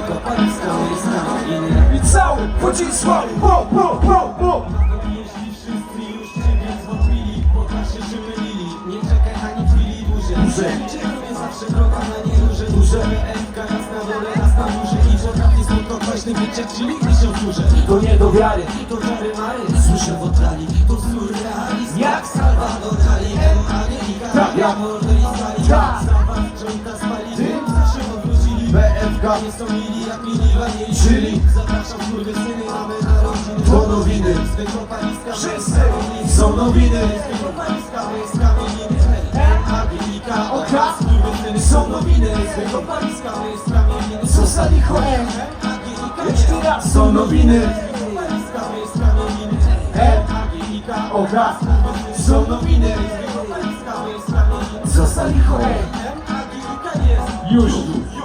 Wykopaliska wojska I cały pocisławy Bo, bo, bo, bo Jeśli wszyscy już ciebie zwątpili trasie się mylili Nie czekaj ani chwili dłużej. Ciebie zawsze droga na nieduże duże MK raz na dole, raz na górze I potrafi smutno kwaśny wyciek, czyli tysiąc duże To nie do wiary To czary mary, słyszę w oddali To surrealizm, Jak? Salvador Dali Angelika, Tak, jak? mordo i skali BFK Nie są mili jak mili wanieli Czyli? Zapraszam kurwy syny, mamy narodziny To nowiny. Wykopaliska Wszyscy są nowiny. Wykopaliska z kamieniny Angelika, Oka. kurwy syny Są nowiny. Wykopaliska z kamieniny Co za licho M Angelika, Jeszcze raz są nowiny. Wykopaliska z kamieniny M Angelika, Oka Są nowiny. Wykopaliska z kamieniny Co za licho M Angelika jest Już. Tak